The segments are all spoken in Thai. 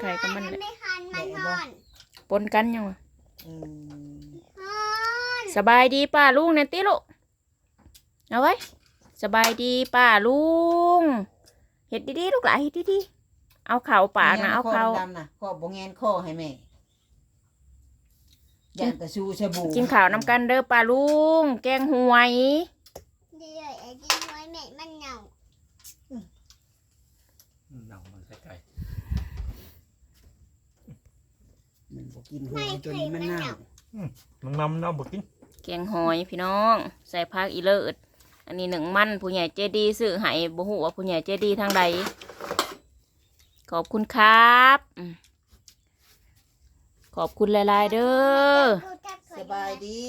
ไข่กับมันแหละไม่คันมันฮอนปนกันยังวะอืมฮอนสบายดีป้าลุงเนี่ยติลูกเอาไว้สบายดีป้าลุงเห็ดดีๆลูกหลานเห็ดดีๆเอาเข่าปากนะเอาเข่าดำนะข้อบ่แงนข้อให้แม่ย่างแต่ชูชาบูกินข้าวน้ำกันเด้อป้าลุงแกงหวยเดี๋ยวไอ้กินไว้แม่มันเหนาเหนังมันใส่ไก่ มันบ่กินหัวจนมันเน่ามันนำน้ำบกินแกงหอยพี่น้อง ใส่ผักอีเลิศอันนี้หนึ่งมันผู้ใหญ่เจดีซื้อให้บ่ฮู้ว่าผู้ใหญ่เจดีทางใดขอบคุณครับอืมขอบคุณหลายๆเด้อสบายดี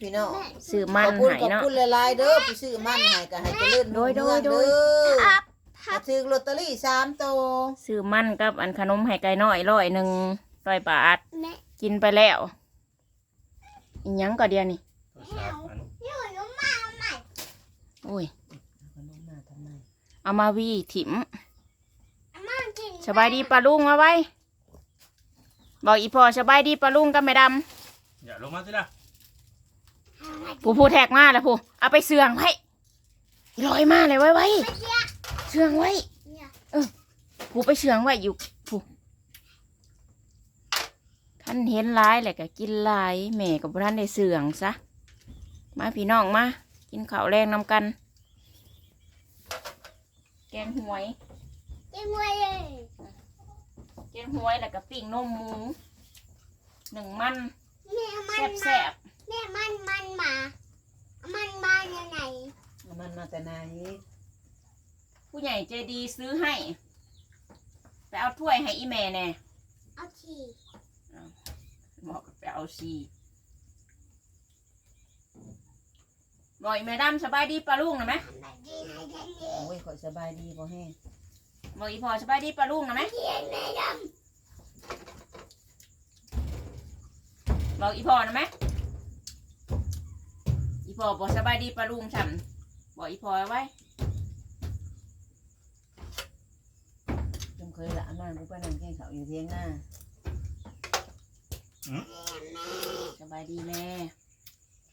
พี่น้องซื้อมันขอบคุณให้ขอบเนาะคุณหลายๆเด้อผู้ซื้อมันให้ก็ให้เจริญโดยโดยโดยเด้อครับถ้าซื้อลอตเตอรี่สามโตวซื้อมันกับอันขนมให้ไก่น้อยร้อยหนึ่งร้ อยบาท แม่กินไปแล้วอีหยังก็เดียวนี่ตัวสามอันอยู่อยู่มาใหม่โอ้ย ขนมมาทำไมเอามาวีถิมอามากินสบายดีปลาลุงมาไว้บอกอีพอสบายดีปลาลุงกับแม่ดอย่าลงมาสิล่ะำผู้ผู้แทกมาแล้วผู้เอาไปเสื่องไว้ลอยมาเลยไว้ไว้เสื่องไว้ เนี่ยผู้ไปเสื่องไว้อยู่ ผู้ท่านเห็นร้ายแหละก็กินหลายแม่กับท่านได้เสื่องซะ มาพี่น้องมา กินข้าวแรงนำกัน แกงหวยกินไว้เลยแกงหวยแล้วก็ปิ้งนมหมูหนึ่งมันแม่มัแซ่นบมาแซ่บแม่มันมันมา มันมาอย่างไหนเอามันมาแต่ไหนๆผู้ใหญ่ใจดีซื้อให้ ไปเอาถ้วยให้อีแม่แน่เอาทีบอกไป เอาซีบอกอีแม่ดำสบายดีปลาลุงนะไหมทำแบบนี้ให้ฉันเโอ้ยข่อยสบายดีบ่แห้งบอกอีพอสบายดีปลาลุงนะไหมรียนแม่ดบอกอีพอนะไหมอีพอบอกสบายดีปลาลุงฉันบอกอีพอไว้จงเคยละอามันกูไปนั่งแกงข้าวอยู่เทียงหน้า สบายดีแม่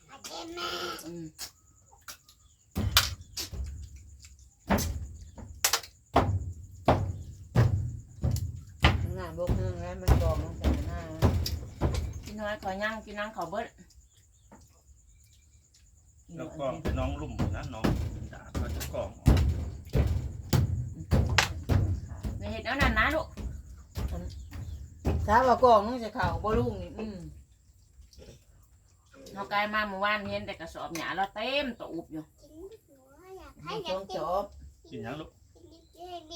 ำอาเจนแม่อืมข้างหน้าบกนึงแล้วมันกรอบลงแต่หน้ากินน้อยขอย่างกินนั่งขอเบิ้ลแล้วก็เป็นน้องลุ่มนะน้องด่าเขาจะกล่องไม่เห็นแล้วนั่นนะลูก ถ้าว่ากรองน้องจะเข่าบ่ลุงนี่อืมเรากลายมาเมื่อวานเห็นแต่กระสอบหยาเราเต็มตัวอุบอยู่กินหัวอยากให้ให้อยาจ้อกงกิจนบกินยังลูก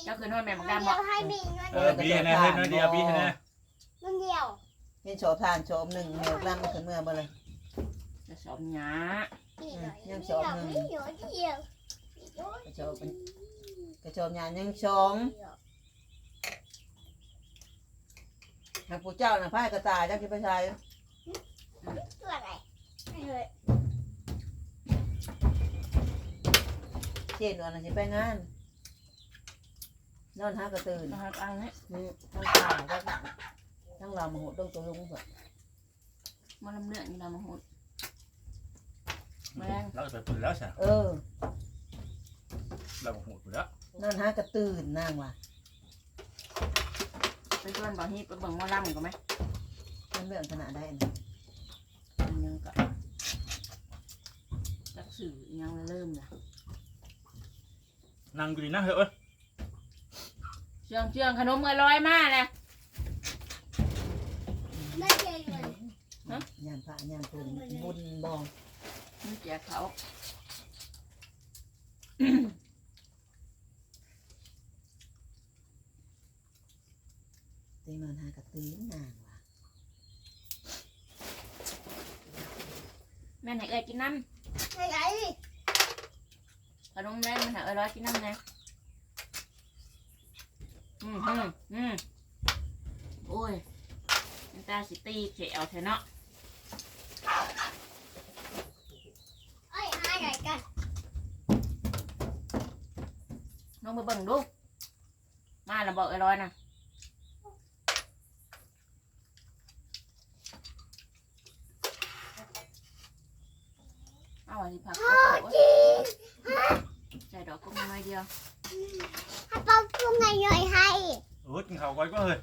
เจ้าคืนนอนแม่มับันกดำบเดีอยกวให้มีเงินเออบีให้แน่เฮ้ยน้อยเดียวบีให้แน่มันเดียวเห็นโฉบทานโฉบหนึ่งแมวร่างขึ้นเมื่อบ่เลยกระสอบหยานี่หน่อยยังนี่สอบหน่อยหนึ่งนี่หน่อยเดียวกระโฉบเป็นกระโฉบยานยังชอง หากผู้เจ้าน่ะพายกระตายจักสิไปใช้ตัวอะไรเฮ้ยเจนวันน่ะสิไปงาน นอนหากระตื่นนะครับอังนี้นี่ทั้งข่าวทั้งทั้งเรามาโหดต้องตัวลุงแบบมันลำเลือดนี่เรามาหดแม่งเราจะไปปุ่นแล้วใช่เออ เราหูปุ่นแล้วนอนหากระตื่นนางว่ะ ไปชวนบอกฮีไปเบิ่งหมอลำก็ไหมมันเรื่องขนาดได้นะอันยังก็จักสื่ออิหยังเริ่มละนั่งอยู่ดีนะเฮ้ยเอ้ยเชื่องเชื่องขนมอร่อยมากเลยไม่เจอเลยยามพระยามตื่นบุญบองนี่แจกเขา ตีนอนหากระตื่นนางว่ะแม่ไหนเอ้ยกินน้ไอ้ไอ้ำขนมแม่มันหาอร่อยกินน้ำไงอืมอืมอืมโอ้ยน้ำตาสิตีเขียวเถอะเนาะไอ้หาไหนกันลองไปเบิ่งดูมาแล้วบอกอร่อยนะ สิผักพ่อก็จีใส่ดอกก็ไม่เดียวให้ป้าพูดไงย่อยให้เออกินข้าวไว้ก็เฮ้ย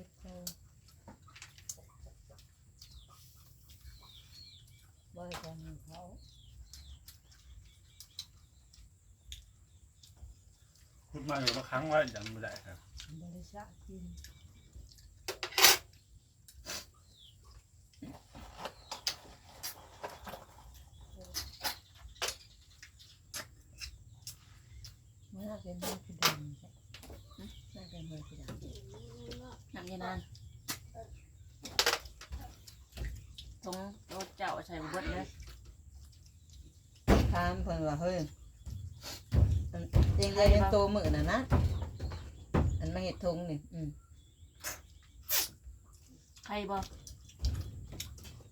ไว้ไปใส่บ่อาอกันเขาที่เราอยู่ละคุดจีรออยู่ใส่ไว้หัวเฮ้ยบอกบอกไก่ไปคุดโลดเพราะว่าบ่ได้ละมาอย่างไว้จำไม่ได้ครับ บริษัทกินเมื่อเป็นเมื่อคือดำใช่น่าเป็นเมื่อคือดำ น้ำยานานท งโตเจ้าใส่เบิดเลยถามเพิ่นว่าเฮ้ยอันเตียงเลยยังโตมือน่ะนะอันมาเห็ดทงนี่อืมใครบ่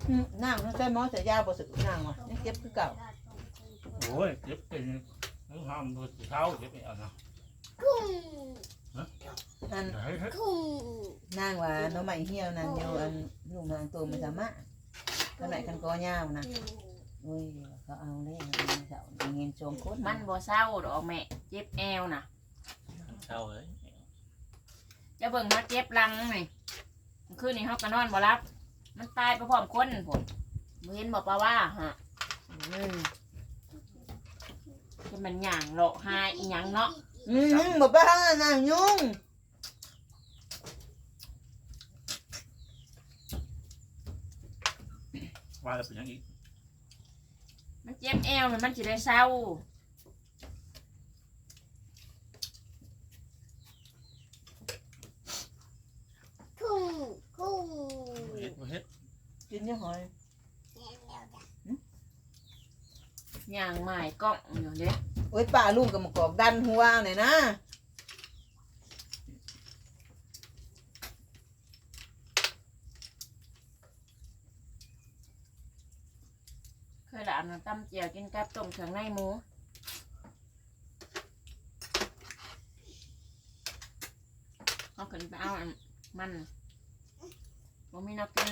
อืมนั่งต้องใช้หมอใส่ยาบ่สึกนั่งว่ะยังเจ็บคือเก่าโอ้ยเจ็บเป็นนึกห้ามดูเท้าเจ็บไม่เอานะกุ้งอันเฮ้ยเฮ้ยกุ้งนั่งว่าหน้องใหม่เหี่ยวนั่นอยู่อันลูกนางโตมันสามารถขนาดกันกอยาวนะโอ้ยเขาเอาเลยมันเสาเงินชมโคตรมันบ่เศร้าดอกแม่ เจ็บแอวน่ะเท้าเลยจะเบิ่งมาเจ็บหลังนี่คืนนี้เฮาก็นอนบ่หลับ มันตายไปพร้อมคนพุ่นบ่เห็นบ่ปะว่าฮะอืมจะมันหยังโลาะหายอีหยังเนาะอืมบอกไปห้างนางยุ่ง ว่าแล้วเป็นยังอีกมันเจ็บแอวนี่มันสิได้เศร้ากุ้งกุ้งเฮ็ดบ่เฮ็ดกินยังหอยหยังหมายกล้องอยู่เด้ โอ้ยป้าลูกกับมากอกดันหัวเอาหน่อยนะ เคยละอันนั้น ตำเจียวกินกับต้มเครื่องในหมูเอาขึ้นไปเอาอันมันบ่มีนักกิน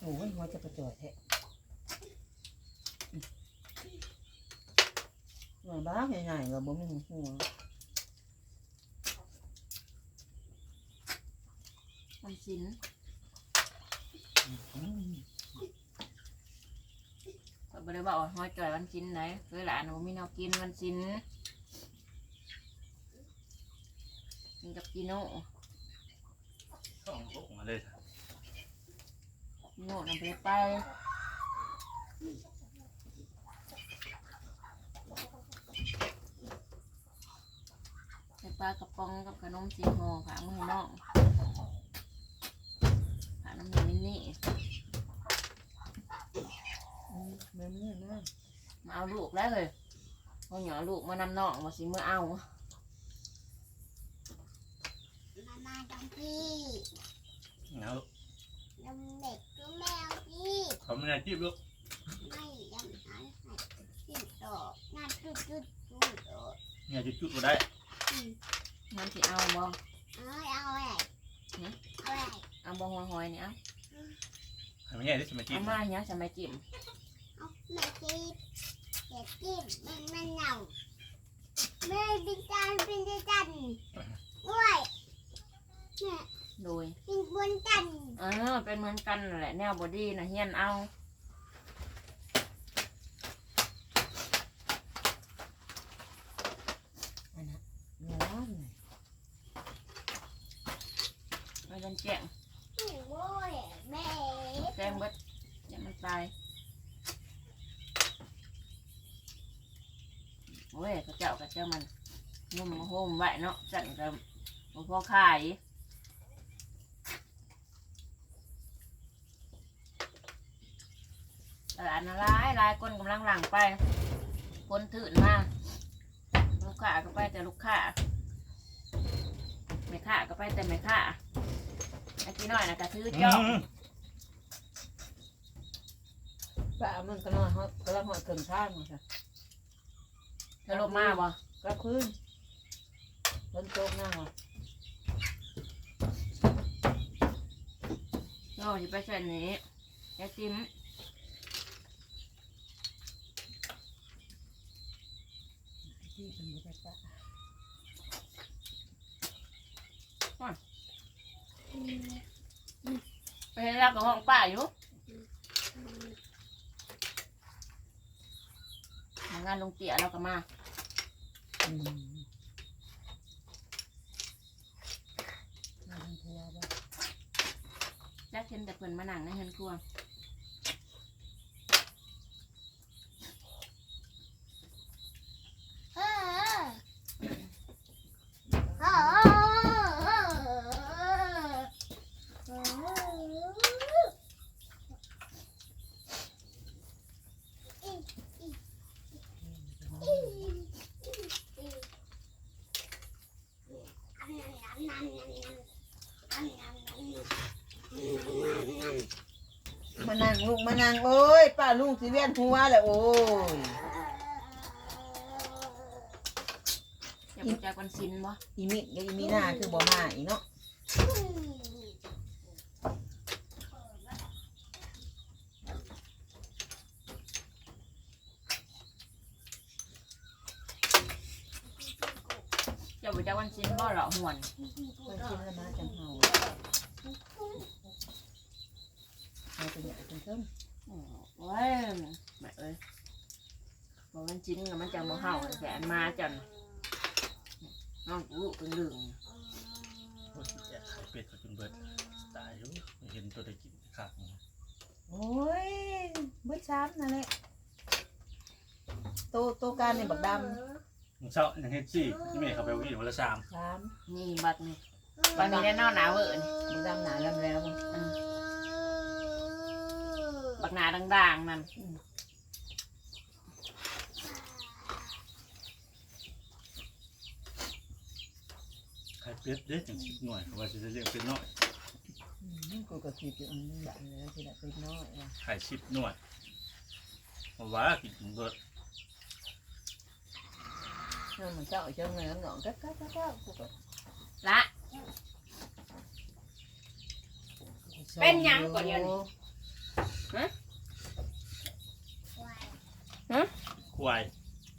โอ้ยหัวจะประจอยแท้หัวบ้าใหญ่ๆก็บ่มีหัวมันสินอืม ก็บ่ได้บอกว่าห้อยจ่อยวันสินไหนเคยละอันบ่มีแนวกินวันสินกินกับกิโน่ต้องลงมาเลยกิโน่นำไปไปใส่ปลากระป๋องกับขนมสีห่อผามือน้องผา น้ำมันนี่อืมแม่มือนะมาเอาลูกแล้วเลยพอหยอลูกมานำน้องมาสิเมื่อเอามามาจังพี่เงาน้ำเด็กก็แมวพี่เขาไม่ได้จีบลูกไม่ยังหายหายสิ้นโตน่าจุดจุดจุดโตเนี่ยจะจุดก็ได้มันสิเอาบ่เอ้ยเอาอะไรเอาอะไรเอาบ่หัวหอยนี่เอา ให้มันแง่ได้สมัยจีเอาบมาเนี่ยจะไม่จิ้มเอาไม่จีบเด็กจีบมันมันเหงาไม่เป็นจานเป็นจันด้วยเนี่ยโดยเป็นบนจันเออเป็นเหมือนกันนั่นแหละแนวบอดี้นะเฮียนเอา อันนั้นร้อนเลย ไม่เป็นแจ้ง โอ้ยแม่ แจ้งเบิดอย่ามันตาย โอ้ยกระเจ้ากระเจ้ามันงุ่มโฮมไว้เนาะจันกับบ่พอขายตลาดน่ะร้ายหลายคนกำลังหลังไป คนถืนมาบ่กค้าก็ไปแต่ลูกค้าแม่ค้าก็ไปแต่แม่ค้าไอ้กี่น้อยนะก็ถือจ้องป้ามันก็นอนฮอดก็ละหอดเกินข้างมาค่ะ จะลบมาบ่กลับคืนฝนตกหน้าว่ะโน่จะไปเส้นนี้ยายจิ้มที่เป็นบ่ได้ป้าไปเห็นรักกับห้องป้าอยู่ทำงานลงเตี๋ยเราก็มาอื มมาทางครัวบ่ จักเห็นแต่เพิ่นมานั่งในเฮือนครัว เออเออ嗯 มานั่งลูกมานั่งโอ้ยป้าลุงสิเวียนหัวแล้วโอ้ยอย่าไปจากวันศิลบ่อีมิกับอีมีหน้าคือบ่มาอีเนาะอย่าไปจากวันศิลบ่หรอหวนไปกินแล้วมาจังเฮา เอาไปเนี่ยจังเพิ่มโอ้ยแม่เอ้ยบอกวันศิลกับมันจังบ่เห่าแสนมาจันน้องลูกเป็นดึงโอ้ยแย่ไข่เป็ดก็จนเบิดตายอยู่ไม่เห็นตัวได้กินขาดโอ้ยเบิดช้ำนั่นแหละโตโตการในบักดมึงเช้ายังเฮ็ดซี่ที่แม่เขาไปวิ่งวันละสามำช้นี่บัดนี่บัดนี้ได้นอนหนาวเว้ยนี่ำบักดำหนาลำแล้วอืม บักหนาด่างๆนั่นไข่เป็ดเด็ดจังสิบหน่วยเขาว่าจะเลี้ยงเป็ดน้อยอืมกูก็คิดอยู่อันนึงแบบเลยที่ละเป็นน้อยว่ะไข่สิบหน่วยเพราะว่ากินจนเบิดเนาะมันเจ้าเจ้าเงินเงาะก็ก็ก็ก็กูก็ละ เป็นหยังก่อนเดี๋ยวนี้ ควาย